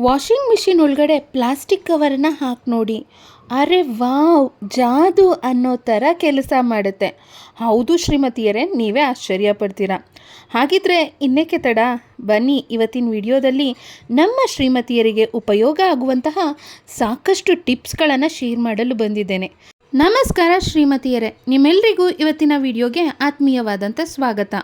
Washing machine ಒಳಗಡೆ plastic ಕವರನ್ನ ಹಾಕಿ ನೋಡಿ. ಅರೆ ವಾವ್, ಜಾದು ಅನ್ನೋ ಥರ ಕೆಲಸ ಮಾಡುತ್ತೆ. ಹೌದು ಶ್ರೀಮತಿಯರೇ, ನೀವೇ ಆಶ್ಚರ್ಯ ಪಡ್ತೀರಾ. ಹಾಗಿದ್ರೆ ಇನ್ನೇಕೆ ತಡ? ಬನ್ನಿ, ಇವತ್ತಿನ ವಿಡಿಯೋದಲ್ಲಿ ನಮ್ಮ ಶ್ರೀಮತಿಯರಿಗೆ ಉಪಯೋಗ ಆಗುವಂತಹ ಸಾಕಷ್ಟು ಟಿಪ್ಸ್ಗಳನ್ನು ಶೇರ್ ಮಾಡಲು ಬಂದಿದ್ದೇನೆ. ನಮಸ್ಕಾರ ಶ್ರೀಮತಿಯರೇ ನಿಮ್ಮೆಲ್ಲರಿಗೂ ಇವತ್ತಿನ ವಿಡಿಯೋಗೆ ಆತ್ಮೀಯವಾದಂಥ ಸ್ವಾಗತ.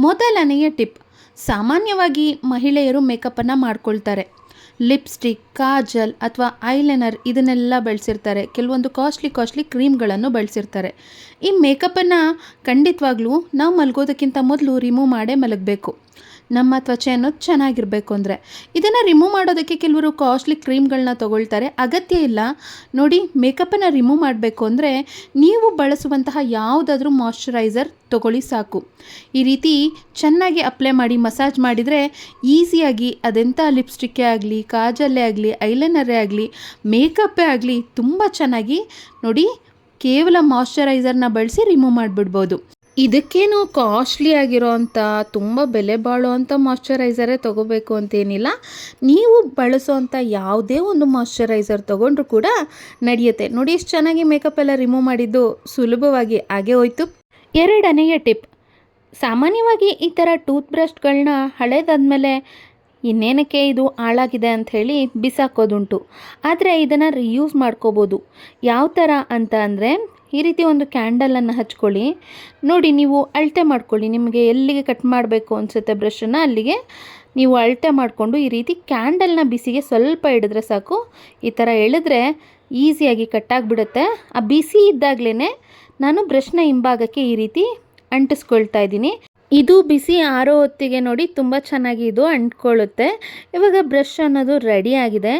ಮೊದಲನೆಯ ಟಿಪ್, ಸಾಮಾನ್ಯವಾಗಿ ಮಹಿಳೆಯರು ಮೇಕಪ್ಪನ್ನು ಮಾಡ್ಕೊಳ್ತಾರೆ. ಲಿಪ್ಸ್ಟಿಕ್, ಕಾಜಲ್ ಅಥವಾ ಐಲೈನರ್ ಇದನ್ನೆಲ್ಲ ಬಳಸಿರ್ತಾರೆ. ಕೆಲವೊಂದು ಕಾಸ್ಟ್ಲಿ ಕಾಸ್ಟ್ಲಿ ಕ್ರೀಮ್ಗಳನ್ನು ಬಳಸಿರ್ತಾರೆ. ಈ ಮೇಕಪ್ಪನ್ನು ಖಂಡಿತವಾಗ್ಲೂ ನಾವು ಮಲಗೋದಕ್ಕಿಂತ ಮೊದಲು ರಿಮೂವ್ ಮಾಡೇ ಮಲಗಬೇಕು. ನಮ್ಮ ತ್ವಚೆ ಅನ್ನೋದು ಚೆನ್ನಾಗಿರಬೇಕು ಅಂದರೆ. ಇದನ್ನು ರಿಮೂವ್ ಮಾಡೋದಕ್ಕೆ ಕೆಲವರು ಕಾಸ್ಟ್ಲಿ ಕ್ರೀಮ್ಗಳನ್ನ ತೊಗೊಳ್ತಾರೆ. ಅಗತ್ಯ ಇಲ್ಲ. ನೋಡಿ ಮೇಕಪ್ಪನ್ನು ರಿಮೂವ್ ಮಾಡಬೇಕು ಅಂದರೆ ನೀವು ಬಳಸುವಂತಹ ಯಾವುದಾದ್ರೂ ಮಾಯಶ್ಚರೈಸರ್ ತೊಗೊಳ್ಳಿ ಸಾಕು. ಈ ರೀತಿ ಚೆನ್ನಾಗಿ ಅಪ್ಲೈ ಮಾಡಿ ಮಸಾಜ್ ಮಾಡಿದರೆ ಈಸಿಯಾಗಿ ಅದೆಂಥ ಲಿಪ್ಸ್ಟಿಕ್ಕೇ ಆಗಲಿ, ಕಾಜಲ್ಲೇ ಆಗಲಿ ಐಲೈನರೇ ಆಗಲಿ ಮೇಕಪ್ಪೇ ಆಗಲಿ ತುಂಬ ಚೆನ್ನಾಗಿ ನೋಡಿ ಕೇವಲ ಮಾಯಶ್ಚರೈಸರ್ನ ಬಳಸಿ ರಿಮೂವ್ ಮಾಡಿಬಿಡ್ಬೋದು. ಇದಕ್ಕೇನು ಕಾಸ್ಟ್ಲಿ ಆಗಿರೋ ಅಂಥ ತುಂಬ ಬೆಲೆ ಬಾಳುವಂಥ ಮಾಯ್ಶ್ಚರೈಸರೇ ತೊಗೋಬೇಕು ಅಂತೇನಿಲ್ಲ. ನೀವು ಬಳಸೋವಂಥ ಯಾವುದೇ ಒಂದು ಮಾಯ್ಶ್ಚರೈಸರ್ ತೊಗೊಂಡ್ರು ಕೂಡ ನಡೆಯುತ್ತೆ. ನೋಡಿ ಇಷ್ಟು ಚೆನ್ನಾಗಿ ಮೇಕಪ್ ಎಲ್ಲ ರಿಮೂವ್ ಮಾಡಿದ್ದು, ಸುಲಭವಾಗಿ ಆಗೇ ಹೋಯ್ತು. ಎರಡನೆಯ ಟಿಪ್ ಸಾಮಾನ್ಯವಾಗಿ ಈ ಥರ ಟೂತ್ ಬ್ರಷ್ಗಳನ್ನ ಹಳೇದಾದ್ಮೇಲೆ ಇನ್ನೇನಕ್ಕೆ ಇದು ಹಾಳಾಗಿದೆ ಅಂಥೇಳಿ ಬಿಸಾಕೋದುಂಟು. ಆದರೆ ಇದನ್ನು ರಿಯೂಸ್ ಮಾಡ್ಕೋಬೋದು. ಯಾವ ಥರ ಅಂತ ಅಂದರೆ ಈ ರೀತಿ ಒಂದು ಕ್ಯಾಂಡಲನ್ನು ಹಚ್ಕೊಳ್ಳಿ. ನೋಡಿ, ನೀವು ಅಳತೆ ಮಾಡ್ಕೊಳ್ಳಿ. ನಿಮಗೆ ಎಲ್ಲಿಗೆ ಕಟ್ ಮಾಡಬೇಕು ಅನಿಸುತ್ತೆ ಬ್ರಷನ್ನು ಅಲ್ಲಿಗೆ ನೀವು ಅಳತೆ ಮಾಡಿಕೊಂಡು ಈ ರೀತಿ ಕ್ಯಾಂಡಲ್ನ ಬಿಸಿಗೆ ಸ್ವಲ್ಪ ಹಿಡಿದ್ರೆ ಸಾಕು. ಈ ಥರ ಎಳೆದ್ರೆ ಈಸಿಯಾಗಿ ಕಟ್ಟಾಗಿಬಿಡುತ್ತೆ ಆ ಬಿಸಿ ಇದ್ದಾಗಲೇ ನಾನು ಬ್ರಷ್ನ ಹಿಂಭಾಗಕ್ಕೆ ಈ ರೀತಿ ಅಂಟಿಸ್ಕೊಳ್ತಾ ಇದ್ದೀನಿ. ಇದು ಬಿಸಿ ಆರೋ ಹೊತ್ತಿಗೆ ನೋಡಿ ತುಂಬ ಚೆನ್ನಾಗಿ ಇದು ಅಂಟ್ಕೊಳ್ಳುತ್ತೆ. ಇವಾಗ ಬ್ರಷ್ ಅನ್ನೋದು ರೆಡಿ ಆಗಿದೆ.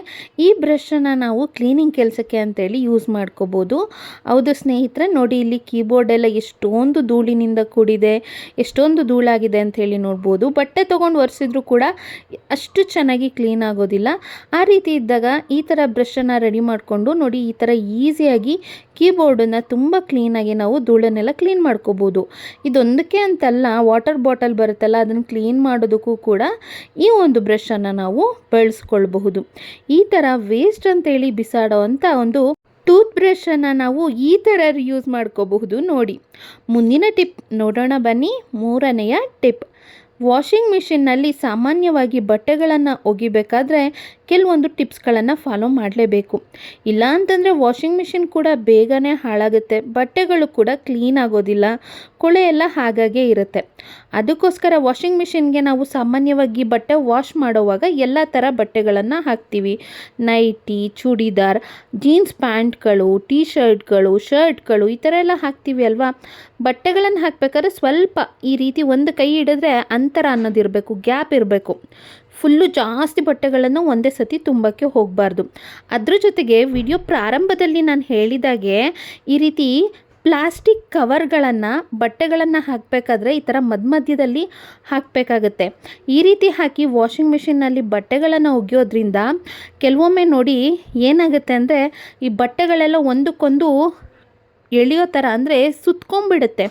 ಈ ಬ್ರಷನ್ನು ನಾವು ಕ್ಲೀನಿಂಗ್ ಕೆಲಸಕ್ಕೆ ಅಂತೇಳಿ ಯೂಸ್ ಮಾಡ್ಕೋಬೋದು. ಹೌದು ಸ್ನೇಹಿತರೆ, ನೋಡಿ ಇಲ್ಲಿ ಕೀಬೋರ್ಡ್ ಎಲ್ಲ ಎಷ್ಟೊಂದು ಧೂಳಿನಿಂದ ಕೂಡಿದೆ, ಎಷ್ಟೊಂದು ಧೂಳಾಗಿದೆ ಅಂಥೇಳಿ ನೋಡ್ಬೋದು. ಬಟ್ಟೆ ತೊಗೊಂಡು ಒರೆಸಿದ್ರು ಕೂಡ ಅಷ್ಟು ಚೆನ್ನಾಗಿ ಕ್ಲೀನ್ ಆಗೋದಿಲ್ಲ. ಆ ರೀತಿ ಇದ್ದಾಗ ಈ ಥರ ಬ್ರಷನ್ನು ರೆಡಿ ಮಾಡಿಕೊಂಡು ನೋಡಿ ಈ ಥರ ಈಸಿಯಾಗಿ ಕೀಬೋರ್ಡನ್ನು ತುಂಬ ಕ್ಲೀನಾಗಿ ನಾವು ಧೂಳನ್ನೆಲ್ಲ ಕ್ಲೀನ್ ಮಾಡ್ಕೋಬೋದು. ಇದೊಂದಕ್ಕೆ ಅಂತಲ್ಲ ವಾಟರ್ ಬಾಟಲ್ ಬರುತ್ತಲ್ಲ, ಅದನ್ನು ಕ್ಲೀನ್ ಮಾಡೋದಕ್ಕೂ ಕೂಡ ಈ ಒಂದು ಬ್ರಷನ್ನು ನಾವು ಬಳಸ್ಕೊಳ್ಬಹುದು. ಈ ಥರ ವೇಸ್ಟ್ ಅಂತೇಳಿ ಅಂಥ ಒಂದು ಟೂತ್ ಬ್ರಷನ್ನು ನಾವು ಈ ಥರ ಯೂಸ್ ಮಾಡ್ಕೋಬಹುದು ನೋಡಿ. ಮುಂದಿನ ಟಿಪ್ ನೋಡೋಣ ಬನ್ನಿ, ಮೂರನೆಯ ಟಿಪ್ ವಾಷಿಂಗ್ ಮಿಷಿನ್ನಲ್ಲಿ ಸಾಮಾನ್ಯವಾಗಿ ಬಟ್ಟೆಗಳನ್ನು ಒಗಿಬೇಕಾದ್ರೆ ಕೆಲವೊಂದು ಟಿಪ್ಸ್ಗಳನ್ನು ಫಾಲೋ ಮಾಡಲೇಬೇಕು. ಇಲ್ಲ ಅಂತಂದರೆ ವಾಷಿಂಗ್ ಮಿಷಿನ್ ಕೂಡ ಬೇಗನೆ ಹಾಳಾಗುತ್ತೆ. ಬಟ್ಟೆಗಳು ಕೂಡ ಕ್ಲೀನ್ ಆಗೋದಿಲ್ಲ. ಕೊಳೆ ಎಲ್ಲ ಹಾಗಾಗೇ ಇರುತ್ತೆ. ಅದಕ್ಕೋಸ್ಕರ ವಾಷಿಂಗ್ ಮಿಷಿನ್ಗೆ ನಾವು ಸಾಮಾನ್ಯವಾಗಿ ಬಟ್ಟೆ ವಾಶ್ ಮಾಡೋವಾಗ ಎಲ್ಲ ಥರ ಬಟ್ಟೆಗಳನ್ನು ಹಾಕ್ತೀವಿ. ನೈಟಿ, ಚೂಡಿದಾರ್, ಜೀನ್ಸ್ ಪ್ಯಾಂಟ್ಗಳು, ಟೀ ಶರ್ಟ್ಗಳು ಶರ್ಟ್ಗಳು ಈ ಥರ ಎಲ್ಲ ಹಾಕ್ತೀವಿ ಅಲ್ವಾ? ಬಟ್ಟೆಗಳನ್ನು ಹಾಕಬೇಕಾದ್ರೆ ಸ್ವಲ್ಪ ಈ ರೀತಿ ಒಂದು ಕೈ ಹಿಡಿದ್ರೆ ಅಂತರ ಅನ್ನೋದಿರಬೇಕು ಗ್ಯಾಪ್ ಇರಬೇಕು. ಫುಲ್ಲು ಜಾಸ್ತಿ ಬಟ್ಟೆಗಳನ್ನು ಒಂದೇ ಸತಿ ತುಂಬಕ್ಕೆ ಹೋಗಬಾರ್ದು. ಅದ್ರ ಜೊತೆಗೆ ವಿಡಿಯೋ ಪ್ರಾರಂಭದಲ್ಲಿ ನಾನು ಹೇಳಿದಾಗೆ ಈ ರೀತಿ ಪ್ಲಾಸ್ಟಿಕ್ ಕವರ್ಗಳನ್ನು ಬಟ್ಟೆಗಳನ್ನು ಹಾಕಬೇಕಾದ್ರೆ ಈ ಥರ ಮಧ್ಯ ಮಧ್ಯದಲ್ಲಿ ಹಾಕಬೇಕಾಗತ್ತೆ. ಈ ರೀತಿ ಹಾಕಿ ವಾಷಿಂಗ್ ಮಿಷಿನ್ನಲ್ಲಿ ಬಟ್ಟೆಗಳನ್ನು ಒಗೆಯೋದ್ರಿಂದ ಕೆಲವೊಮ್ಮೆ ನೋಡಿ ಏನಾಗುತ್ತೆ ಅಂದರೆ ಈ ಬಟ್ಟೆಗಳೆಲ್ಲ ಒಂದಕ್ಕೊಂದು ಎಳೆಯೋ ಥರ ಅಂದರೆ ಸುತ್ಕೊಂಡ್ಬಿಡುತ್ತೆ.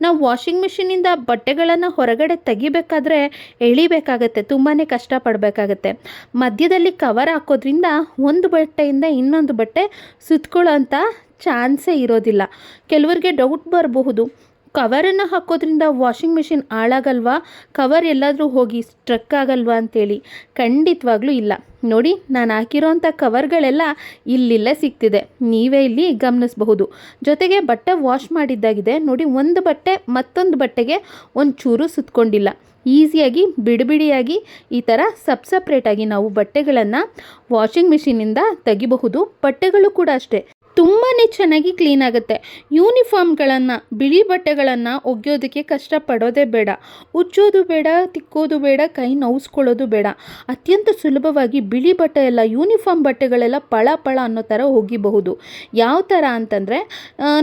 ನಾವು ವಾಷಿಂಗ್ ಮಿಷಿನಿಂದ ಬಟ್ಟೆಗಳನ್ನು ಹೊರಗಡೆ ತೆಗಿಬೇಕಾದ್ರೆ ಎಳಿಬೇಕಾಗತ್ತೆ ತುಂಬಾ ಕಷ್ಟಪಡಬೇಕಾಗತ್ತೆ. ಮಧ್ಯದಲ್ಲಿ ಕವರ್ ಹಾಕೋದ್ರಿಂದ ಒಂದು ಬಟ್ಟೆಯಿಂದ ಇನ್ನೊಂದು ಬಟ್ಟೆ ಸುತ್ಕೊಳ್ಳೋ ಅಂಥ ಚಾನ್ಸೇ ಇರೋದಿಲ್ಲ. ಕೆಲವರಿಗೆ ಡೌಟ್ ಬರಬಹುದು. ಕವರನ್ನು ಹಾಕೋದ್ರಿಂದ ವಾಷಿಂಗ್ ಮಿಷಿನ್ ಹಾಳಾಗಲ್ವಾ? ಕವರ್ ಎಲ್ಲಾದರೂ ಹೋಗಿ ಸ್ಟ್ರಕ್ ಆಗಲ್ವಾ ಅಂತೇಳಿ? ಖಂಡಿತವಾಗ್ಲೂ ಇಲ್ಲ. ನೋಡಿ, ನಾನು ಹಾಕಿರೋಂಥ ಕವರ್ಗಳೆಲ್ಲ ಇಲ್ಲಿಲ್ಲೇ ಸಿಗ್ತಿದೆ. ನೀವೇ ಇಲ್ಲಿ ಗಮನಿಸಬಹುದು. ಜೊತೆಗೆ ಬಟ್ಟೆ ವಾಶ್ ಮಾಡಿದ್ದಾಗಿದೆ. ನೋಡಿ, ಒಂದು ಬಟ್ಟೆ ಮತ್ತೊಂದು ಬಟ್ಟೆಗೆ ಒಂಚೂರು ಸುತ್ತಕೊಂಡಿಲ್ಲ ಈಸಿಯಾಗಿ, ಬಿಡಿಬಿಡಿಯಾಗಿ, ಈ ಥರ ಸಪ್ ಸಪ್ರೇಟಾಗಿ ನಾವು ಬಟ್ಟೆಗಳನ್ನು ವಾಷಿಂಗ್ ಮಿಷಿನಿಂದ ತೆಗಿಬಹುದು. ಬಟ್ಟೆಗಳು ಕೂಡ ಅಷ್ಟೇ. ತುಂಬಾ ಚೆನ್ನಾಗಿ ಕ್ಲೀನ್ ಆಗುತ್ತೆ. ಯೂನಿಫಾರ್ಮ್ಗಳನ್ನು ಬಿಳಿ ಬಟ್ಟೆಗಳನ್ನು ಒಗೆಯೋದಕ್ಕೆ ಕಷ್ಟಪಡೋದೇ ಬೇಡ. ಉಜ್ಜೋದು ಬೇಡ, ತಿಕ್ಕೋದು ಬೇಡ, ಕೈ ನೋವಿಸ್ಕೊಳ್ಳೋದು ಬೇಡ. ಅತ್ಯಂತ ಸುಲಭವಾಗಿ ಬಿಳಿ ಬಟ್ಟೆ ಎಲ್ಲ ಯೂನಿಫಾರ್ಮ್ ಬಟ್ಟೆಗಳೆಲ್ಲ ಪಳ ಪಳ ಅನ್ನೋ ಥರ ಒಗಿಬಹುದು ಯಾವ ಥರ ಅಂತಂದರೆ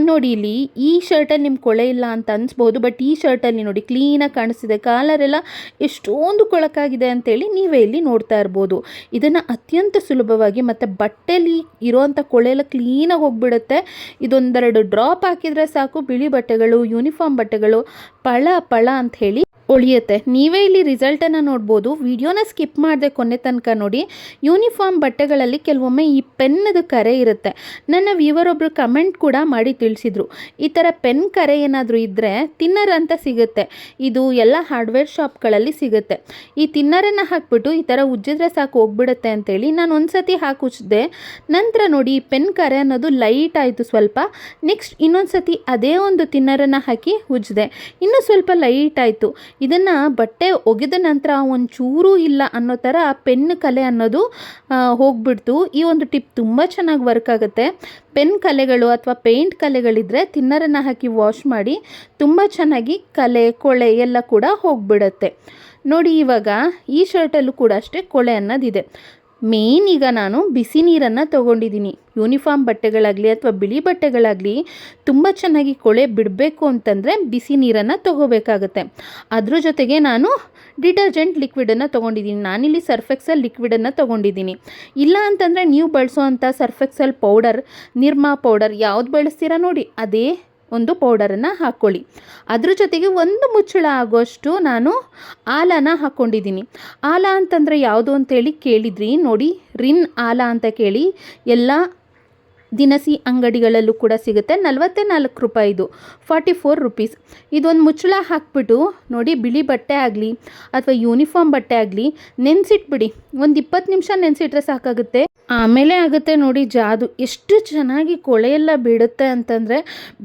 ನೋಡಿ ಇಲ್ಲಿ ಈ ಶರ್ಟಲ್ಲಿ ನಿಮ್ಮ ಕೊಳೆ ಇಲ್ಲ ಅಂತ ಅನಿಸ್ಬೋದು ಬಟ್ ಈ ಶರ್ಟಲ್ಲಿ ನೋಡಿ ಕ್ಲೀನಾಗಿ ಕಾಣಿಸ್ತಿದೆ. ಕಾಲರೆಲ್ಲ ಎಷ್ಟೊಂದು ಕೊಳಕಾಗಿದೆ ಅಂತೇಳಿ ನೀವೇ ಇಲ್ಲಿ ನೋಡ್ತಾ ಇರ್ಬೋದು. ಇದನ್ನು ಅತ್ಯಂತ ಸುಲಭವಾಗಿ ಮತ್ತು ಬಟ್ಟೆಲಿ ಇರೋವಂಥ ಕೊಳೆ ಎಲ್ಲ ಕ್ಲೀನಾಗಿ ಹೋಗ್ಬಿಡುತ್ತೆ. ಇದೊಂದೆರಡು ಡ್ರಾಪ್ ಹಾಕಿದರೆ ಸಾಕು. ಬಿಳಿ ಬಟ್ಟೆಗಳು ಯೂನಿಫಾರ್ಮ್ ಬಟ್ಟೆಗಳು ಪಳ ಪಳ ಅಂತ ಹೇಳಿ ಉಳಿಯುತ್ತೆ. ನೀವೇ ಇಲ್ಲಿ ರಿಸಲ್ಟನ್ನು ನೋಡ್ಬೋದು. ವಿಡಿಯೋನ ಸ್ಕಿಪ್ ಮಾಡಿದೆ ಕೊನೆ ತನಕ ನೋಡಿ. ಯೂನಿಫಾರ್ಮ್ ಬಟ್ಟೆಗಳಲ್ಲಿ ಕೆಲವೊಮ್ಮೆ ಈ ಪೆನ್ನದು ಕರೆ ಇರುತ್ತೆ. ನನ್ನ ವ್ಯೂವರೊಬ್ಬರು ಕಮೆಂಟ್ ಕೂಡ ಮಾಡಿ ತಿಳಿಸಿದ್ರು. ಈ ಥರ ಪೆನ್ ಕರೆ ಏನಾದರೂ ಇದ್ದರೆ ತಿನ್ನರ್ ಅಂತ ಸಿಗುತ್ತೆ. ಇದು ಎಲ್ಲ ಹಾರ್ಡ್ವೇರ್ ಶಾಪ್ಗಳಲ್ಲಿ ಸಿಗುತ್ತೆ. ಈ ತಿನ್ನರನ್ನು ಹಾಕ್ಬಿಟ್ಟು ಈ ಥರ ಉಜ್ಜಿದ್ರೆ ಸಾಕು ಹೋಗ್ಬಿಡುತ್ತೆ ಅಂತೇಳಿ ನಾನು ಒಂದು ಸತಿ ಹಾಕಿ ಉಜ್ಜಿದೆ ನಂತರ ನೋಡಿ ಈ ಪೆನ್ ಕರೆ ಅನ್ನೋದು ಲೈಟ್ ಆಯಿತು ಸ್ವಲ್ಪ. ನೆಕ್ಸ್ಟ್ ಇನ್ನೊಂದು ಸತಿ ಅದೇ ಒಂದು ತಿನ್ನರನ್ನು ಹಾಕಿ ಉಜ್ಜಿದೆ ಇನ್ನೂ ಸ್ವಲ್ಪ ಲೈಟ್ ಆಯಿತು. ಇದನ್ನು ಬಟ್ಟೆ ಒಗೆದ ನಂತರ ಒಂಚೂರು ಇಲ್ಲ ಅನ್ನೋ ಥರ ಪೆನ್ ಕಲೆ ಅನ್ನೋದು ಹೋಗ್ಬಿಡ್ತು. ಈ ಒಂದು ಟಿಪ್ ತುಂಬ ಚೆನ್ನಾಗಿ ವರ್ಕ್ ಆಗುತ್ತೆ. ಪೆನ್ ಕಲೆಗಳು ಅಥವಾ ಪೇಂಟ್ ಕಲೆಗಳಿದ್ದರೆ ತಿನ್ನರನ್ನು ಹಾಕಿ ವಾಶ್ ಮಾಡಿ ತುಂಬ ಚೆನ್ನಾಗಿ ಕಲೆ, ಕೊಳೆ ಎಲ್ಲ ಕೂಡ ಹೋಗ್ಬಿಡುತ್ತೆ. ನೋಡಿ ಇವಾಗ ಈ ಶರ್ಟಲ್ಲೂ ಕೂಡ ಅಷ್ಟೇ ಕೊಳೆ ಅನ್ನೋದಿದೆ. ಮೇನ್ ಈಗ ನಾನು ಬಿಸಿ ನೀರನ್ನು ತೊಗೊಂಡಿದ್ದೀನಿ. ಯೂನಿಫಾರ್ಮ್ ಬಟ್ಟೆಗಳಾಗಲಿ ಅಥವಾ ಬಿಳಿ ಬಟ್ಟೆಗಳಾಗಲಿ ತುಂಬ ಚೆನ್ನಾಗಿ ಕೊಳೆ ಬಿಡಬೇಕು ಅಂತಂದರೆ ಬಿಸಿ ನೀರನ್ನು ತೊಗೋಬೇಕಾಗತ್ತೆ. ಅದ್ರ ಜೊತೆಗೆ ನಾನು ಡಿಟರ್ಜೆಂಟ್ ಲಿಕ್ವಿಡನ್ನು ತೊಗೊಂಡಿದ್ದೀನಿ. ನಾನಿಲ್ಲಿ ಸರ್ಫೆಕ್ಸಲ್ ಲಿಕ್ವಿಡನ್ನು ತೊಗೊಂಡಿದ್ದೀನಿ. ಇಲ್ಲ ಅಂತಂದರೆ ನೀವು ಬಳಸೋವಂಥ Surf Excel powder Nirma powder ಯಾವ್ದು ಬಳಸ್ತೀರಾ ನೋಡಿ. ಅದೇ ಒಂದು ಪೌಡರನ್ನು ಹಾಕ್ಕೊಳ್ಳಿ ಅದ್ರ ಜೊತೆಗೆ ಒಂದು ಮುಚ್ಚಳ ಆಗೋಷ್ಟು ನಾನು ಆಲನ ಹಾಕ್ಕೊಂಡಿದ್ದೀನಿ ಆಲ ಅಂತಂದರೆ ಯಾವುದು ಅಂತೇಳಿ ಕೇಳಿದ್ರಿ ನೋಡಿ. ರಿನ್ ಆಲ ಅಂತ ಕೇಳಿ ಎಲ್ಲ ದಿನಸಿ ಅಂಗಡಿಗಳಲ್ಲೂ ಕೂಡ ಸಿಗುತ್ತೆ. ನಲವತ್ತೆ ನಾಲ್ಕು ರೂಪಾಯಿದು ಫಾರ್ಟಿ ಫೋರ್ ರುಪೀಸ್. ಇದೊಂದು ಮುಚ್ಚಳ ಹಾಕ್ಬಿಟ್ಟು ನೋಡಿ, ಬಿಳಿ ಬಟ್ಟೆ ಆಗಲಿ ಅಥವಾ ಯೂನಿಫಾರ್ಮ್ ಬಟ್ಟೆ ಆಗಲಿ, ನೆನೆಸಿಟ್ಬಿಡಿ. ಒಂದು ಇಪ್ಪತ್ತು ನಿಮಿಷ ನೆನೆಸಿಟ್ರೆ ಸಾಕಾಗುತ್ತೆ. ಆಮೇಲೆ ಆಗುತ್ತೆ ನೋಡಿ, ಜಾದು. ಎಷ್ಟು ಚೆನ್ನಾಗಿ ಕೊಳೆಯೆಲ್ಲ ಬಿಡುತ್ತೆ ಅಂತಂದರೆ,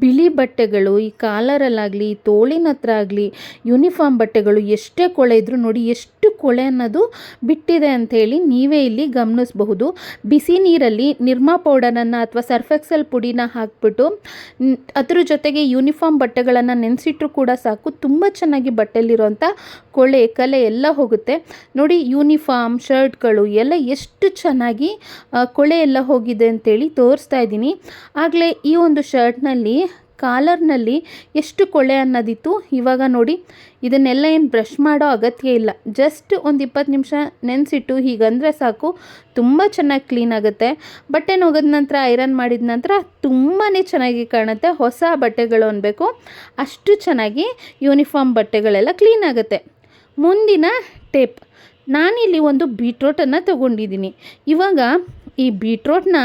ಬಿಳಿ ಬಟ್ಟೆಗಳು, ಈ ಕಾಲರಲ್ಲಾಗಲಿ ತೋಳಿನ ಹತ್ರ ಆಗಲಿ, ಯೂನಿಫಾರ್ಮ್ ಬಟ್ಟೆಗಳು ಎಷ್ಟೇ ಕೊಳೆ ಇದ್ರೂ ನೋಡಿ, ಎಷ್ಟು ಕೊಳೆ ಅನ್ನೋದು ಬಿಟ್ಟಿದೆ ಅಂಥೇಳಿ ನೀವೇ ಇಲ್ಲಿ ಗಮನಿಸಬಹುದು. ಬಿಸಿ ನೀರಲ್ಲಿ ನಿರ್ಮಾ ಪೌಡರನ್ನು ಅಥವಾ ಸರ್ಫೆಕ್ಸಲ್ ಪುಡಿನ ಹಾಕ್ಬಿಟ್ಟು ಅದ್ರ ಜೊತೆಗೆ ಯೂನಿಫಾರ್ಮ್ ಬಟ್ಟೆಗಳನ್ನು ನೆನೆಸಿಟ್ರು ಕೂಡ ಸಾಕು. ತುಂಬ ಚೆನ್ನಾಗಿ ಬಟ್ಟೆಯಲ್ಲಿರುವಂಥ ಕೊಳೆ, ಕಲೆ ಎಲ್ಲ ಹೋಗುತ್ತೆ. ನೋಡಿ, ಯೂನಿಫಾರ್ಮ್, ಶರ್ಟ್ಗಳು ಎಲ್ಲ ಎಷ್ಟು ಚೆನ್ನಾಗಿ ಕೊಳೆ ಎಲ್ಲ ಹೋಗಿದೆ ಅಂತೇಳಿ ತೋರಿಸ್ತಾ ಇದ್ದೀನಿ. ಆಗಲೇ ಈ ಒಂದು ಶರ್ಟ್ನಲ್ಲಿ ಕಾಲರ್ನಲ್ಲಿ ಎಷ್ಟು ಕೊಳೆ ಅನ್ನೋದಿತ್ತು, ಇವಾಗ ನೋಡಿ. ಇದನ್ನೆಲ್ಲ ಏನು ಬ್ರಷ್ ಮಾಡೋ ಅಗತ್ಯ ಇಲ್ಲ. ಜಸ್ಟ್ ಒಂದು ಇಪ್ಪತ್ತು ನಿಮಿಷ ನೆನೆಸಿಟ್ಟು ಹೀಗಂದರೆ ಸಾಕು. ತುಂಬ ಚೆನ್ನಾಗಿ ಕ್ಲೀನ್ ಆಗುತ್ತೆ. ಬಟ್ಟೆ ಒಗೆದ ನಂತರ ಐರನ್ ಮಾಡಿದ ನಂತರ ತುಂಬಾ ಚೆನ್ನಾಗಿ ಕಾಣುತ್ತೆ. ಹೊಸ ಬಟ್ಟೆಗಳು ಅನ್ಬೇಕು. ಅಷ್ಟು ಚೆನ್ನಾಗಿ ಯೂನಿಫಾರ್ಮ್ ಬಟ್ಟೆಗಳೆಲ್ಲ ಕ್ಲೀನ್ ಆಗುತ್ತೆ. ಮುಂದಿನ ಟೇಪ್ ನಾನಿಲ್ಲಿ ಒಂದು ಬೀಟ್ರೋಟನ್ನು ತಗೊಂಡಿದ್ದೀನಿ. ಇವಾಗ ಈ ಬೀಟ್ರೋಟ್ನ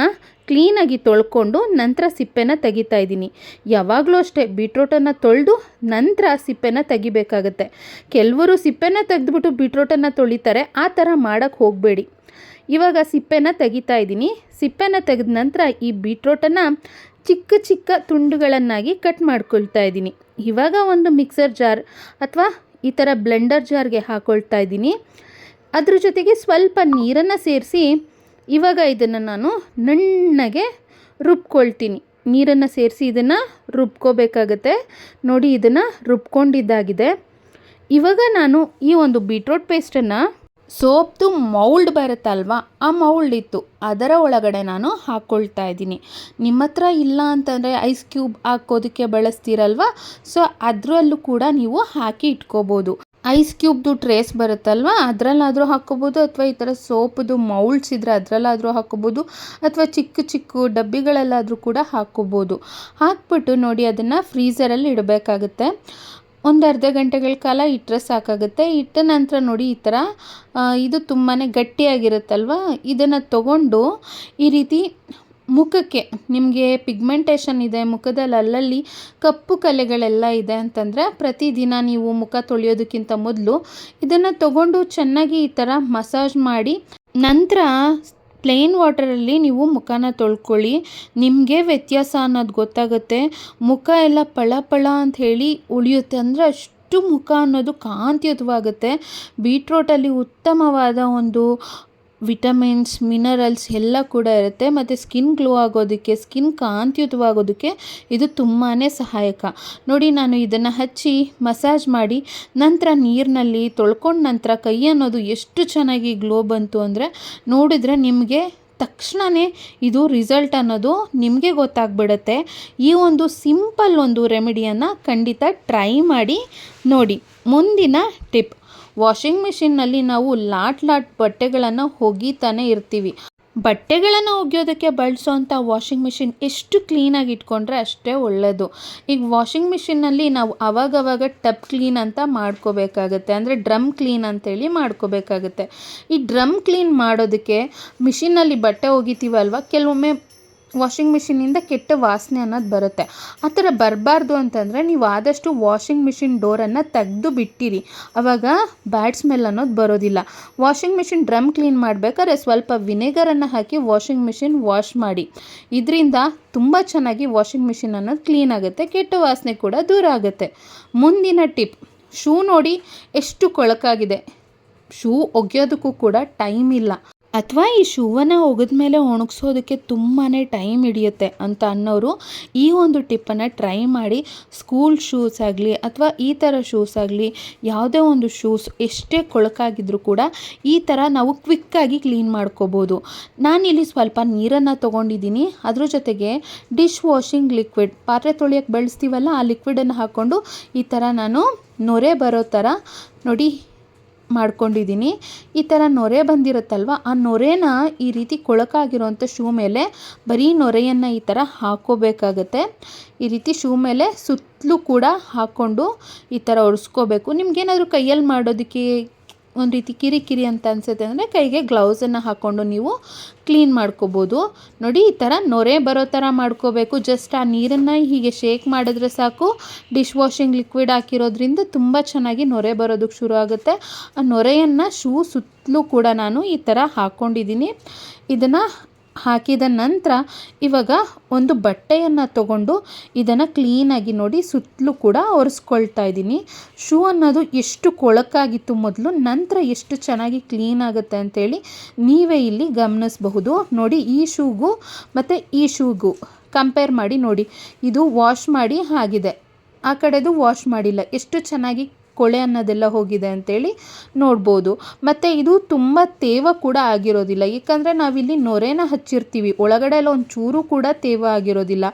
ಕ್ಲೀನಾಗಿ ತೊಳ್ಕೊಂಡು ನಂತರ ಸಿಪ್ಪೆನ ತೆಗಿತಾ ಇದ್ದೀನಿ. ಯಾವಾಗಲೂ ಅಷ್ಟೇ ಬೀಟ್ರೋಟನ್ನು ತೊಳೆದು ನಂತರ ಸಿಪ್ಪೆನ ತೆಗಿಬೇಕಾಗತ್ತೆ. ಕೆಲವರು ಸಿಪ್ಪೆನ ತೆಗೆದ್ಬಿಟ್ಟು ಬೀಟ್ರೋಟನ್ನು ತೊಳಿತಾರೆ, ಆ ಥರ ಮಾಡೋಕ್ಕೆ ಹೋಗಬೇಡಿ. ಇವಾಗ ಸಿಪ್ಪೆನ ತೆಗಿತಾ ಇದ್ದೀನಿ. ಸಿಪ್ಪೆನ ತೆಗೆದ ನಂತರ ಈ ಬೀಟ್ರೋಟನ್ನು ಚಿಕ್ಕ ಚಿಕ್ಕ ತುಂಡುಗಳನ್ನಾಗಿ ಕಟ್ ಮಾಡ್ಕೊಳ್ತಾ ಇದ್ದೀನಿ. ಇವಾಗ ಒಂದು ಮಿಕ್ಸರ್ ಜಾರ್ ಅಥವಾ ಈ ಥರ ಬ್ಲೆಂಡರ್ ಜಾರ್ಗೆ ಹಾಕೊಳ್ತಾ ಇದ್ದೀನಿ. ಅದ್ರ ಜೊತೆಗೆ ಸ್ವಲ್ಪ ನೀರನ್ನು ಸೇರಿಸಿ ಇವಾಗ ಇದನ್ನು ನಾನು ನಣ್ಣಗೆ ರುಬ್ಕೊಳ್ತೀನಿ. ನೀರನ್ನು ಸೇರಿಸಿ ಇದನ್ನು ರುಬ್ಕೋಬೇಕಾಗತ್ತೆ. ನೋಡಿ, ಇದನ್ನು ರುಬ್ಕೊಂಡಿದ್ದಾಗಿದೆ. ಇವಾಗ ನಾನು ಈ ಒಂದು ಬೀಟ್ರೋಟ್ ಪೇಸ್ಟನ್ನು ಸೋಪ್ದು ಮೌಲ್ಡ್ ಬರುತ್ತಲ್ವಾ, ಆ ಮೌಲ್ಡ್ ಇತ್ತು, ಅದರ ಒಳಗಡೆ ನಾನು ಹಾಕ್ಕೊಳ್ತಾ ಇದ್ದೀನಿ. ನಿಮ್ಮ ಹತ್ರ ಇಲ್ಲ ಅಂತಂದರೆ ಐಸ್ ಕ್ಯೂಬ್ ಹಾಕೋದಕ್ಕೆ ಬಳಸ್ತೀರಲ್ವ, ಸೊ ಅದರಲ್ಲೂ ಕೂಡ ನೀವು ಹಾಕಿ ಇಟ್ಕೋಬೋದು. Ice ಕ್ಯೂಬ್ದು trace ಬರುತ್ತಲ್ವ? ಅದರಲ್ಲಾದರೂ ಹಾಕ್ಕೋಬೋದು, ಅಥವಾ ಈ ಥರ ಸೋಪ್ದು ಮೌಲ್ಡ್ಸ್ ಇದ್ದರೆ ಅದರಲ್ಲಾದರೂ ಹಾಕ್ಕೋಬೋದು, ಅಥವಾ ಚಿಕ್ಕ ಚಿಕ್ಕ ಡಬ್ಬಿಗಳಲ್ಲಾದರೂ ಕೂಡ ಹಾಕ್ಕೋಬೋದು. ಹಾಕ್ಬಿಟ್ಟು ನೋಡಿ ಅದನ್ನು ಫ್ರೀಝರಲ್ಲಿ ಇಡಬೇಕಾಗುತ್ತೆ. ಒಂದು ಅರ್ಧ ಗಂಟೆಗಳ ಕಾಲ ಇಟ್ಟರೆ ಸಾಕಾಗುತ್ತೆ. ಇಟ್ಟ ನಂತರ ನೋಡಿ ಈ ಥರ ಇದು ತುಂಬಾ ಗಟ್ಟಿಯಾಗಿರುತ್ತಲ್ವ? ಇದನ್ನು ತಗೊಂಡು ಈ ರೀತಿ ಮುಖಕ್ಕೆ, ನಿಮಗೆ ಪಿಗ್ಮೆಂಟೇಷನ್ ಇದೆ, ಮುಖದಲ್ಲಿ ಅಲ್ಲಲ್ಲಿ ಕಪ್ಪು ಕಲೆಗಳೆಲ್ಲ ಇದೆ ಅಂತಂದರೆ ಪ್ರತಿದಿನ ನೀವು ಮುಖ ತೊಳೆಯೋದಕ್ಕಿಂತ ಮೊದಲು ಇದನ್ನು ತಗೊಂಡು ಚೆನ್ನಾಗಿ ಈ ಥರ ಮಸಾಜ್ ಮಾಡಿ, ನಂತರ ಪ್ಲೇನ್ ವಾಟರಲ್ಲಿ ನೀವು ಮುಖನ ತೊಳ್ಕೊಳ್ಳಿ. ನಿಮಗೆ ವ್ಯತ್ಯಾಸ ಅನ್ನೋದು ಗೊತ್ತಾಗುತ್ತೆ. ಮುಖ ಎಲ್ಲ ಪಳ ಪಳ ಅಂತ ಹೇಳಿ ಉಳಿಯುತ್ತೆ ಅಂದರೆ ಅಷ್ಟು ಮುಖ ಅನ್ನೋದು ಕಾಂತಿಯುತವಾಗುತ್ತೆ. ಬೀಟ್ರೋಟಲ್ಲಿ ಉತ್ತಮವಾದ ಒಂದು ವಿಟಮಿನ್ಸ್, ಮಿನರಲ್ಸ್ ಎಲ್ಲ ಕೂಡ ಇರುತ್ತೆ. ಮತ್ತು ಸ್ಕಿನ್ ಗ್ಲೋ ಆಗೋದಕ್ಕೆ, ಸ್ಕಿನ್ ಕಾಂತಿಯುತವಾಗೋದಕ್ಕೆ ಇದು ತುಂಬಾ ಸಹಾಯಕ. ನೋಡಿ, ನಾನು ಇದನ್ನು ಹಚ್ಚಿ ಮಸಾಜ್ ಮಾಡಿ ನಂತರ ನೀರಿನಲ್ಲಿ ತೊಳ್ಕೊಂಡ ನಂತರ ಕೈ ಅನ್ನೋದು ಎಷ್ಟು ಚೆನ್ನಾಗಿ ಗ್ಲೋ ಬಂತು ಅಂದರೆ ನೋಡಿದರೆ ನಿಮಗೆ ತಕ್ಷಣವೇ ಇದು ರಿಸಲ್ಟ್ ಅನ್ನೋದು ನಿಮಗೆ ಗೊತ್ತಾಗ್ಬಿಡುತ್ತೆ. ಈ ಒಂದು ಸಿಂಪಲ್ ಒಂದು ರೆಮಿಡಿಯನ್ನು ಖಂಡಿತ ಟ್ರೈ ಮಾಡಿ ನೋಡಿ. ಮುಂದಿನ ಟಿಪ್. ವಾಷಿಂಗ್ ಮಿಷಿನ್ನಲ್ಲಿ ನಾವು ಲಾಟ್ ಲಾಟ್ ಬಟ್ಟೆಗಳನ್ನು ಒಗಿತಾನೆ ಇರ್ತೀವಿ. ಬಟ್ಟೆಗಳನ್ನು ಒಗೆಯೋದಕ್ಕೆ ಬಳಸೋವಂಥ ವಾಷಿಂಗ್ ಮಿಷಿನ್ ಎಷ್ಟು ಕ್ಲೀನಾಗಿ ಇಟ್ಕೊಂಡ್ರೆ ಅಷ್ಟೇ ಒಳ್ಳೆಯದು ಈಗ ವಾಷಿಂಗ್ ಮಿಷಿನ್ನಲ್ಲಿ ನಾವು ಅವಾಗವಾಗ ಟಬ್ ಕ್ಲೀನ್ ಅಂತ ಮಾಡ್ಕೋಬೇಕಾಗತ್ತೆ, ಅಂದರೆ ಡ್ರಮ್ ಕ್ಲೀನ್ ಅಂತೇಳಿ ಮಾಡ್ಕೋಬೇಕಾಗತ್ತೆ. ಈ ಡ್ರಮ್ ಕ್ಲೀನ್ ಮಾಡೋದಕ್ಕೆ ಮಿಷಿನ್ನಲ್ಲಿ ಬಟ್ಟೆ ಒಗಿತೀವಲ್ವ? ಕೆಲವೊಮ್ಮೆ ವಾಷಿಂಗ್ ಮಿಷಿನಿಂದ ಕೆಟ್ಟ ವಾಸನೆ ಅನ್ನೋದು ಬರುತ್ತೆ. ಆ ಥರ ಬರಬಾರ್ದು ಅಂತಂದರೆ ನೀವು ಆದಷ್ಟು ವಾಷಿಂಗ್ ಮಿಷಿನ್ ಡೋರನ್ನು ತೆಗೆದು ಬಿಟ್ಟಿರಿ. ಆವಾಗ ಬ್ಯಾಡ್ ಸ್ಮೆಲ್ ಅನ್ನೋದು ಬರೋದಿಲ್ಲ. ವಾಷಿಂಗ್ ಮಿಷಿನ್ ಡ್ರಮ್ ಕ್ಲೀನ್ ಮಾಡಬೇಕಾದ್ರೆ ಸ್ವಲ್ಪ ವಿನೆಗರನ್ನು ಹಾಕಿ ವಾಷಿಂಗ್ ಮಿಷಿನ್ ವಾಶ್ ಮಾಡಿ. ಇದರಿಂದ ತುಂಬ ಚೆನ್ನಾಗಿ ವಾಷಿಂಗ್ ಮಿಷಿನ್ ಅನ್ನೋದು ಕ್ಲೀನ್ ಆಗುತ್ತೆ, ಕೆಟ್ಟ ವಾಸನೆ ಕೂಡ ದೂರ ಆಗುತ್ತೆ. ಮುಂದಿನ ಟಿಪ್, ಶೂ ನೋಡಿ ಎಷ್ಟು ಕೊಳಕಾಗಿದೆ. ಶೂ ಒಗೆಯೋದಕ್ಕೂ ಕೂಡ ಟೈಮ್ ಇಲ್ಲ. ಅಥವಾ ಈ ಶೂವನ್ನು ಒಗೆದ್ಮೇಲೆ ಒಣಗಿಸೋದಕ್ಕೆ ತುಂಬಾ ಟೈಮ್ ಹಿಡಿಯುತ್ತೆ ಅಂತ ಅನ್ನೋರು ಈ ಒಂದು ಟಿಪ್ಪನ್ನು ಟ್ರೈ ಮಾಡಿ ಸ್ಕೂಲ್ ಶೂಸ್ ಆಗಲಿ ಅಥವಾ ಈ ಥರ ಶೂಸ್ ಆಗಲಿ, ಯಾವುದೇ ಒಂದು ಶೂಸ್ ಎಷ್ಟೇ ಕೊಳಕಾಗಿದ್ರೂ ಕೂಡ ಈ ಥರ ನಾವು ಕ್ವಿಕ್ಕಾಗಿ ಕ್ಲೀನ್ ಮಾಡ್ಕೋಬೋದು. ನಾನಿಲ್ಲಿ ಸ್ವಲ್ಪ ನೀರನ್ನು ತೊಗೊಂಡಿದ್ದೀನಿ. ಅದ್ರ ಜೊತೆಗೆ ಡಿಶ್ ವಾಷಿಂಗ್ ಲಿಕ್ವಿಡ್, ಪಾತ್ರೆ ತೊಳೆಯೋಕ್ಕೆ ಬಳಸ್ತೀವಲ್ಲ ಆ ಲಿಕ್ವಿಡನ್ನು ಹಾಕ್ಕೊಂಡು ಈ ಥರ ನಾನು ನೊರೆ ಬರೋ ಥರ ನೋಡಿ ಮಾಡ್ಕೊಂಡಿದ್ದೀನಿ. ಈ ಥರ ನೊರೆ ಬಂದಿರುತ್ತಲ್ವ? ಆ ನೊರೆನ ಈ ರೀತಿ ಕೊಳಕಾಗಿರೋಂಥ ಶೂ ಮೇಲೆ ಬರೀ ನೊರೆಯನ್ನು ಈ ಥರ ಹಾಕೋಬೇಕಾಗತ್ತೆ. ಈ ರೀತಿ ಶೂ ಮೇಲೆ ಸುತ್ತಲೂ ಕೂಡ ಹಾಕ್ಕೊಂಡು ಈ ಥರ ಒರೆಸ್ಕೋಬೇಕು. ನಿಮಗೇನಾದರೂ ಕೈಯಲ್ಲಿ ಮಾಡೋದಕ್ಕೆ ಒಂದು ರೀತಿ ಕಿರಿಕಿರಿ ಅಂತ ಅನಿಸುತ್ತೆ ಅಂದರೆ ಕೈಗೆ ಗ್ಲೌಸನ್ನು ಹಾಕ್ಕೊಂಡು ನೀವು ಕ್ಲೀನ್ ಮಾಡ್ಕೋಬೋದು. ನೋಡಿ, ಈ ಥರ ನೊರೆ ಬರೋ ಥರ ಮಾಡ್ಕೋಬೇಕು. ಜಸ್ಟ್ ಆ ನೀರನ್ನು ಹೀಗೆ ಶೇಕ್ ಮಾಡಿದ್ರೆ ಸಾಕು. ಡಿಶ್ ವಾಷಿಂಗ್ ಲಿಕ್ವಿಡ್ ಹಾಕಿರೋದ್ರಿಂದ ತುಂಬ ಚೆನ್ನಾಗಿ ನೊರೆ ಬರೋದಕ್ಕೆ ಶುರು ಆಗುತ್ತೆ. ಆ ನೊರೆಯನ್ನು ಶೂ ಸುತ್ತಲೂ ಕೂಡ ನಾನು ಈ ಥರ ಹಾಕ್ಕೊಂಡಿದ್ದೀನಿ ಇದನ್ನು ಹಾಕಿದ ನಂತರ ಇವಾಗ ಒಂದು ಬಟ್ಟೆಯನ್ನು ತಗೊಂಡು ಇದನ್ನು ಕ್ಲೀನಾಗಿ ನೋಡಿ ಸುತ್ತಲೂ ಕೂಡ ಒರೆಸ್ಕೊಳ್ತಾ ಇದ್ದೀನಿ. ಶೂ ಅನ್ನೋದು ಎಷ್ಟು ಕೊಳಕಾಗಿತ್ತು ಮೊದಲು, ನಂತರ ಎಷ್ಟು ಚೆನ್ನಾಗಿ ಕ್ಲೀನ್ ಆಗುತ್ತೆ ಅಂತೇಳಿ ನೀವೇ ಇಲ್ಲಿ ಗಮನಿಸಬಹುದು. ನೋಡಿ ಈ ಶೂಗೂ ಮತ್ತು ಈ ಶೂಗೂ ಕಂಪೇರ್ ಮಾಡಿ ನೋಡಿ. ಇದು ವಾಶ್ ಮಾಡಿ ಆಗಿದೆ. ಆ ಕಡೆದು ವಾಶ್ ಮಾಡಿಲ್ಲ. ಎಷ್ಟು ಚೆನ್ನಾಗಿ ಕೊಳೆ ಅನ್ನೋದೆಲ್ಲ ಹೋಗಿದೆ ಅಂತೇಳಿ ನೋಡ್ಬೋದು. ಮತ್ತು ಇದು ತುಂಬ ತೇವ ಕೂಡ ಆಗಿರೋದಿಲ್ಲ. ಏಕೆಂದರೆ ನಾವಿಲ್ಲಿ ನೊರೆನ ಹಚ್ಚಿರ್ತೀವಿ. ಒಳಗಡೆ ಎಲ್ಲ ಒಂದು ಚೂರು ಕೂಡ ತೇವ ಆಗಿರೋದಿಲ್ಲ.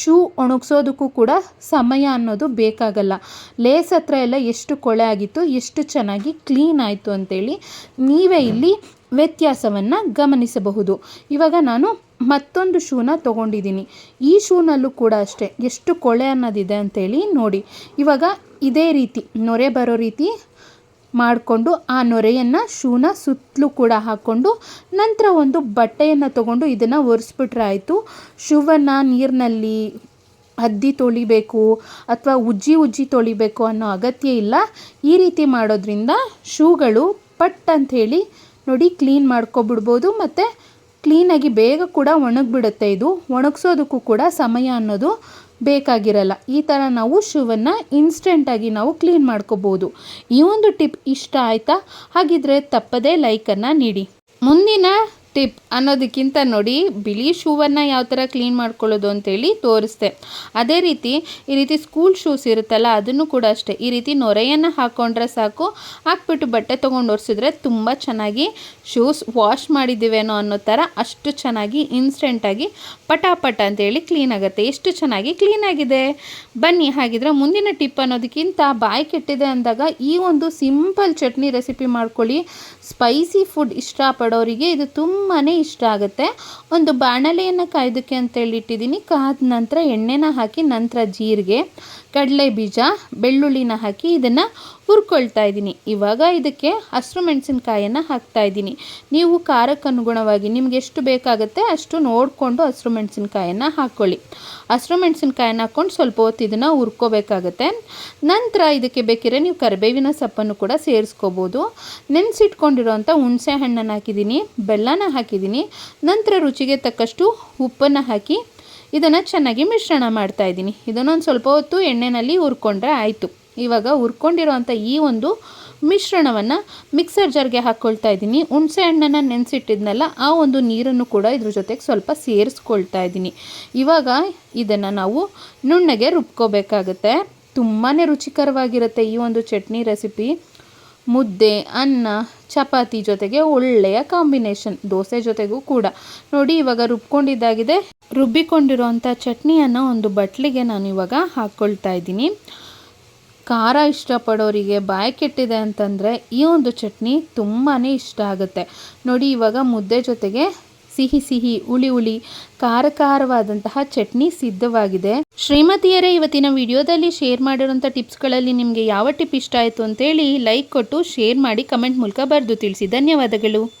ಶೂ ಒಣಗಿಸೋದಕ್ಕೂ ಕೂಡ ಸಮಯ ಅನ್ನೋದು ಬೇಕಾಗಲ್ಲ. ಲೇಸ್ ಹತ್ರ ಎಲ್ಲ ಎಷ್ಟು ಕೊಳೆ ಆಗಿತ್ತು, ಎಷ್ಟು ಚೆನ್ನಾಗಿ ಕ್ಲೀನ್ ಆಯಿತು ಅಂತೇಳಿ ನೀವೇ ಇಲ್ಲಿ ವ್ಯತ್ಯಾಸವನ್ನು ಗಮನಿಸಬಹುದು. ಇವಾಗ ನಾನು ಮತ್ತೊಂದು ಶೂನ ತಗೊಂಡಿದ್ದೀನಿ. ಈ ಶೂನಲ್ಲೂ ಕೂಡ ಅಷ್ಟೇ. ಎಷ್ಟು ಕೊಳೆ ಅನ್ನೋದಿದೆ ಅಂತೇಳಿ ನೋಡಿ. ಇವಾಗ ಇದೇ ರೀತಿ, ನೊರೆ ಬರೋ ರೀತಿ ಮಾಡಿಕೊಂಡು ಆ ನೊರೆಯನ್ನು ಶೂನ ಸುತ್ತಲೂ ಕೂಡ ಹಾಕ್ಕೊಂಡು ನಂತರ ಒಂದು ಬಟ್ಟೆಯನ್ನು ತಗೊಂಡು ಇದನ್ನು ಒರೆಸ್ಬಿಟ್ರೆ ಆಯಿತು. ಶೂವನ್ನು ನೀರಿನಲ್ಲಿ ಅದ್ದಿ ತೊಳಿಬೇಕು ಅಥವಾ ಉಜ್ಜಿ ಉಜ್ಜಿ ತೊಳಿಬೇಕು ಅನ್ನೋ ಅಗತ್ಯ ಇಲ್ಲ. ಈ ರೀತಿ ಮಾಡೋದ್ರಿಂದ ಶೂಗಳು ಪಟ್ ಅಂಥೇಳಿ ನೋಡಿ ಕ್ಲೀನ್ ಮಾಡ್ಕೊಬಿಡ್ಬೋದು ಮತ್ತು ಕ್ಲೀನಾಗಿ ಬೇಗ ಕೂಡ ಒಣಗಿಬಿಡುತ್ತೆ ಇದು. ಒಣಗಿಸೋದಕ್ಕೂ ಕೂಡ ಸಮಯ ಅನ್ನೋದು ಬೇಕಾಗಿರಲ್ಲ. ಈ ಥರ ನಾವು ಶೂವನ್ನು ಇನ್ಸ್ಟೆಂಟಾಗಿ ನಾವು ಕ್ಲೀನ್ ಮಾಡ್ಕೋಬೋದು. ಈ ಒಂದು ಟಿಪ್ ಇಷ್ಟ ಆಯಿತಾ? ಹಾಗಿದ್ರೆ ತಪ್ಪದೇ ಲೈಕನ್ನು ನೀಡಿ. ಮುಂದಿನ ಟಿಪ್ ಅನ್ನೋದಕ್ಕಿಂತ ನೋಡಿ, ಬಿಳಿ ಶೂವನ್ನು ಯಾವ ಥರ ಕ್ಲೀನ್ ಮಾಡ್ಕೊಳ್ಳೋದು ಅಂತೇಳಿ ತೋರಿಸ್ದೆ ಅದೇ ರೀತಿ, ಈ ರೀತಿ ಸ್ಕೂಲ್ ಶೂಸ್ ಇರುತ್ತಲ್ಲ, ಅದನ್ನು ಕೂಡ ಅಷ್ಟೇ. ಈ ರೀತಿ ನೊರೆಯನ್ನು ಹಾಕ್ಕೊಂಡ್ರೆ ಸಾಕು. ಹಾಕ್ಬಿಟ್ಟು ಬಟ್ಟೆ ತೊಗೊಂಡು ಒರೆಸಿದ್ರೆ ತುಂಬ ಚೆನ್ನಾಗಿ ಶೂಸ್ ವಾಶ್ ಮಾಡಿದ್ದೀವೇನೋ ಅನ್ನೋ ಥರ ಅಷ್ಟು ಚೆನ್ನಾಗಿ ಇನ್ಸ್ಟೆಂಟಾಗಿ ಪಟಾಪಟ ಅಂತೇಳಿ ಕ್ಲೀನ್ ಆಗುತ್ತೆ. ಎಷ್ಟು ಚೆನ್ನಾಗಿ ಕ್ಲೀನ್ ಆಗಿದೆ. ಬನ್ನಿ, ಹಾಗಿದ್ರೆ ಮುಂದಿನ ಟಿಪ್ ಅನ್ನೋದಕ್ಕಿಂತ ಬಾಯಿ ಕೆಟ್ಟಿದೆ ಅಂದಾಗ ಈ ಒಂದು ಸಿಂಪಲ್ ಚಟ್ನಿ ರೆಸಿಪಿ ಮಾಡ್ಕೊಳ್ಳಿ. ಸ್ಪೈಸಿ ಫುಡ್ ಇಷ್ಟಪಡೋರಿಗೆ ಇದು ತುಂಬಾ ಇಷ್ಟ ಆಗುತ್ತೆ. ಒಂದು ಬಾಣಲೆಯನ್ನು ಕಾಯ್ದಕ್ಕೆ ಅಂತೇಳಿ ಇಟ್ಟಿದ್ದೀನಿ. ಕಾದ ನಂತರ ಎಣ್ಣೆನ ಹಾಕಿ ನಂತರ ಜೀರಿಗೆ ಕಡಲೆ ಬೀಜ ಬೆಳ್ಳುಳ್ಳಿನ ಹಾಕಿ ಇದನ್ನು ಹುರ್ಕೊಳ್ತಾ ಇದ್ದೀನಿ. ಇವಾಗ ಇದಕ್ಕೆ ಹಸಿರು ಮೆಣಸಿನ್ಕಾಯನ್ನು ಹಾಕ್ತಾ ಇದ್ದೀನಿ. ನೀವು ಖಾರಕ್ಕೆ ಅನುಗುಣವಾಗಿ ನಿಮ್ಗೆ ಎಷ್ಟು ಬೇಕಾಗುತ್ತೆ ಅಷ್ಟು ನೋಡಿಕೊಂಡು ಹಸಿರು ಮೆಣಸಿನ್ಕಾಯನ್ನು ಹಾಕ್ಕೊಳ್ಳಿ ಹಸಿರು ಮೆಣಸಿನ್ಕಾಯನ್ನು ಹಾಕ್ಕೊಂಡು ಸ್ವಲ್ಪ ಹೊತ್ತು ಇದನ್ನು ಹುರ್ಕೋಬೇಕಾಗತ್ತೆ. ನಂತರ ಇದಕ್ಕೆ ಬೇಕಿದ್ರೆ ನೀವು ಕರಿಬೇವಿನ ಸೊಪ್ಪನ್ನು ಕೂಡ ಸೇರಿಸ್ಕೋಬೋದು. ನೆನೆಸಿಟ್ಕೊಂಡಿರೋಂಥ ಹುಣಸೆ ಹಣ್ಣನ್ನು ಹಾಕಿದ್ದೀನಿ ಬೆಲ್ಲನ ಹಾಕಿದ್ದೀನಿ. ನಂತರ ರುಚಿಗೆ ತಕ್ಕಷ್ಟು ಉಪ್ಪನ್ನು ಹಾಕಿ ಇದನ್ನು ಚೆನ್ನಾಗಿ ಮಿಶ್ರಣ ಮಾಡ್ತಾ ಇದ್ದೀನಿ. ಇದನ್ನೊಂದು ಸ್ವಲ್ಪ ಹೊತ್ತು ಎಣ್ಣೆಯಲ್ಲಿ ಹುರ್ಕೊಂಡ್ರೆ ಆಯಿತು. ಇವಾಗ ಹುರ್ಕೊಂಡಿರೋಂಥ ಈ ಒಂದು ಮಿಶ್ರಣವನ್ನು ಮಿಕ್ಸರ್ ಜಾರ್ಗೆ ಹಾಕ್ಕೊಳ್ತಾ ಇದ್ದೀನಿ. ಹುಣಸೆ ಹಣ್ಣನ್ನು ನೆನೆಸಿಟ್ಟಿದ್ನಲ್ಲ, ಆ ಒಂದು ನೀರನ್ನು ಕೂಡ ಇದ್ರ ಜೊತೆಗೆ ಸ್ವಲ್ಪ ಸೇರಿಸ್ಕೊಳ್ತಾ ಇದ್ದೀನಿ. ಇವಾಗ ಇದನ್ನು ನಾವು ನುಣ್ಣಗೆ ರುಬ್ಕೋಬೇಕಾಗತ್ತೆ. ತುಂಬಾ ರುಚಿಕರವಾಗಿರುತ್ತೆ ಈ ಒಂದು ಚಟ್ನಿ ರೆಸಿಪಿ ಮುದ್ದೆ, ಅನ್ನ, ಚಪಾತಿ ಜೊತೆಗೆ ಒಳ್ಳೆಯ ಕಾಂಬಿನೇಷನ್ ದೋಸೆ ಜೊತೆಗೂ ಕೂಡ. ನೋಡಿ ಇವಾಗ ರುಬ್ಕೊಂಡಿದ್ದಾಗಿದೆ. ರುಬ್ಬಿಕೊಂಡಿರುವಂಥ ಚಟ್ನಿಯನ್ನು ಒಂದು ಬಟ್ಲಿಗೆ ನಾನು ಇವಾಗ ಹಾಕ್ಕೊಳ್ತಾ ಇದ್ದೀನಿ. ಖಾರ ಇಷ್ಟಪಡೋರಿಗೆ ಬಾಯಿ ಕೆಟ್ಟಿದೆ ಅಂತಂದರೆ ಈ ಒಂದು ಚಟ್ನಿ ತುಂಬಾ ಇಷ್ಟ ಆಗುತ್ತೆ. ನೋಡಿ, ಇವಾಗ ಮುದ್ದೆ ಜೊತೆಗೆ ಸಿಹಿ ಸಿಹಿ, ಹುಳಿ ಹುಳಿ, ಖಾರ ಖಾರವಾದಂತಹ ಚಟ್ನಿ ಸಿದ್ಧವಾಗಿದೆ. ಶ್ರೀಮತಿಯರೇ, ಇವತ್ತಿನ ವಿಡಿಯೋದಲ್ಲಿ ಶೇರ್ ಮಾಡಿರೋಂಥ ಟಿಪ್ಸ್ಗಳಲ್ಲಿ ನಿಮಗೆ ಯಾವ ಟಿಪ್ ಇಷ್ಟ ಆಯಿತು ಅಂತೇಳಿ ಲೈಕ್ ಕೊಟ್ಟು, ಶೇರ್ ಮಾಡಿ, ಕಮೆಂಟ್ ಮೂಲಕ ಬರೆದು ತಿಳಿಸಿ. ಧನ್ಯವಾದಗಳು.